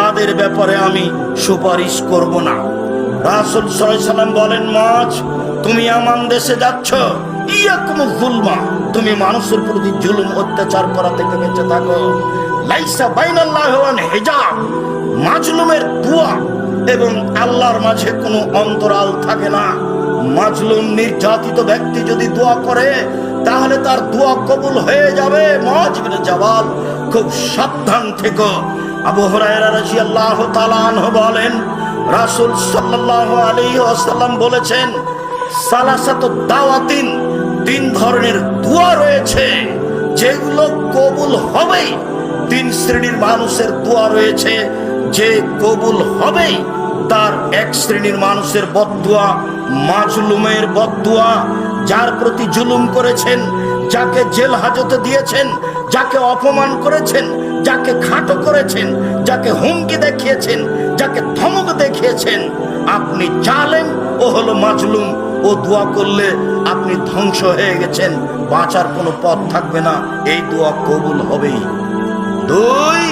তাদের ব্যাপারে আমি সুপারিশ করব না। রাসুল সাল্লাম বলেন, মাছ, তুমি আমার দেশে যাচ্ছ, ইয়াকুম জুলমা তুমি মানুষের প্রতি জুলুম, অত্যাচার করা থেকে বেঁচে থাকো। লাইসা বাইনাল্লাহ হেজাব, মাজলুমের দোয়া এবং আল্লাহর মাঝে কোনো অন্তরাল থাকে না। মাজলুম নির্যাতিত ব্যক্তি যদি দোয়া করে, তাহলে তার দোয়া কবুল হয়ে যাবে। মহাজবিন জবাল খুব সাবধান থেকো। আবু হুরায়রা রাদিয়াল্লাহু তাআলা আনহু বলেন, রাসূল সাল্লাল্লাহু আলাইহি ওয়াসাল্লাম বলেছেন, সালাসাতু দাওয়াতিন তিন ধরনের দোয়া রয়েছে, যেগুলো কবুল হবেই। তিন শ্রেণির মানুষের দোয়া রয়েছে, যে কবুল হবেই। তার এক শ্রেণির মানুষের বদুয়া মাজলুমের বদুয়া যার প্রতি জুলুম করেছেন, যাকে জেল হাজতে দিয়েছেন যাকে অপমান করেছেন, যাকে খাটো করেছেন, যাকে হুমকি দেখিয়েছেন, যাকে ধমক দেখিয়েছেন, আপনি চালেন ও হলো মাজলুম ও দোয়া করলে আপনি ধ্বংস হয়ে গেছেন। বাঁচার কোনো পথ থাকবে না, এই দোয়া কবুল হবেই। দুই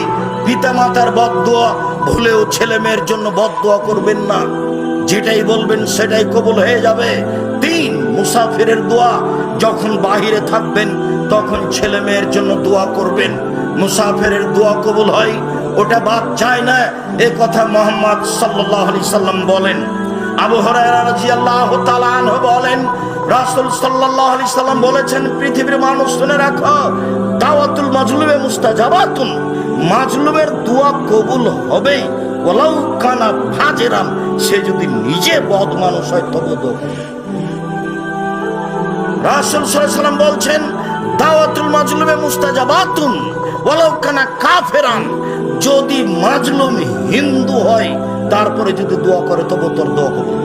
পিতা মাতার বদুয়া ভুলেও ছেলে মেয়ের জন্য বদুয়া করবেন না। যেটাই বলবেন সেটাই কবুল হয়ে যাবে। মুসাফিরের দোয়া যখন বাহিরে থাকবেন, তখন ছেলে মেয়ের জন্য দোয়া করবেন। মুসাফিরের দোয়া কবুল হয়। ওটা বাদ চায় না। এ কথা মোহাম্মদ সাল্লাহ আলি সাল্লাম বলেন। আবু তাআলা আনহু বলেন, রাসূল সাল্লাল্লাহু আলাইহি সাল্লাম বলেছেন, পৃথিবীর মানুষ শুনে রাখো, দাওয়াতুল মাজলুমে মুস্তাজাবাতুন। মাজলুমের দোয়া কবুল হবেই। ওয়ালাউ কানা ফাজেরাম সে যদি নিজে বদ মানুষ হয়, তবু তো রাসূল বলছেন, দাওয়াতুল মাজলুমে মুস্তাজাবাতুন ওয়ালাউকানা কাফেরান। যদি মাজলুম হিন্দু হয়, তারপরে যদি দোয়া করে, তবু তোর দোয়া কবুল।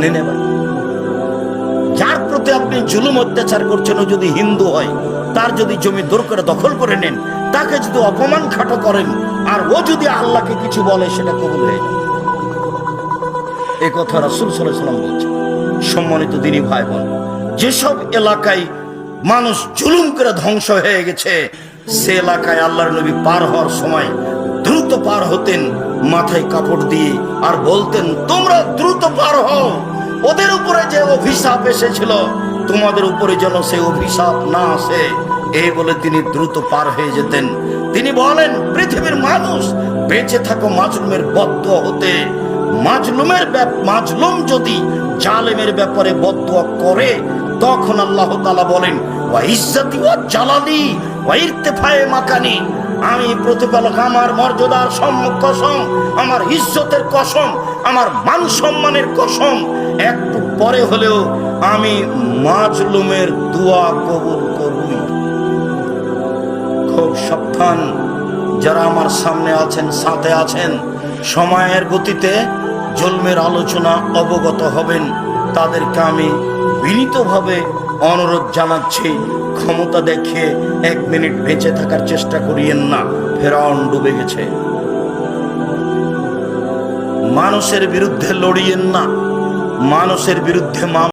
নে নে ভাই। যার প্রতি আপনি জুলুম অত্যাচার করছেন যদি হিন্দু হয়, তার যদি জমি দূর করে দখল করে নেন, তাকে যদি অপমান খাটো করেন, আর ও যদি আল্লাহকে কিছু বলে, সেটা কবুল হয়ে এ কথা রাসুল সাল্লাম বলছেন। সম্মানিত দিনী ভাই বোন যেসব এলাকায় মানুষ জুলুম করে ধ্বংস হয়ে গেছে, সে এলাকায় আল্লাহর নবী পার হওয়ার সময় দ্রুত পার হতেন, মাথায় কাপড় দিয়ে আর বলতেন, তোমরা দ্রুত পার হও, ওদের উপরে যে অভিশাপ এসেছিল, তোমাদের উপরে যেন সে অভিশাপ না আসে। এই বলে তিনি দ্রুত পার হয়ে যেতেন। তিনি বলেন, পৃথিবীর মানুষ বেঁচে থাকো মাজলুমের বদ্ধ হতে। মাজলুমের মাজলুম যদি জালেমের ব্যাপারে বদ্ধ করে তখন আল্লাহ তাআলা বলেন মাকানি। আমি প্রতিপালক, আমার মর্যাদার সম্মুখ কসম, আমার ইজ্জতের কসম, আমার মান সম্মানের কসম। একটু পরে হলেও আমি মাজলুমের দোয়া কবুল করবই খুব সাবধান, যারা আমার সামনে আছেন, সাথে আছেন, সময়ের গতিতে জন্মের আলোচনা অবগত হবেন। তাদেরকে আমি বিনীতভাবে অনুরোধ জানাচ্ছি, ক্ষমতা দেখিয়ে এক মিনিট বেঁচে থাকার চেষ্টা করিয়েন না, ফেরাউন ডুবে গেছে। মানুষের বিরুদ্ধে লড়িয়েন না, মানুষের বিরুদ্ধে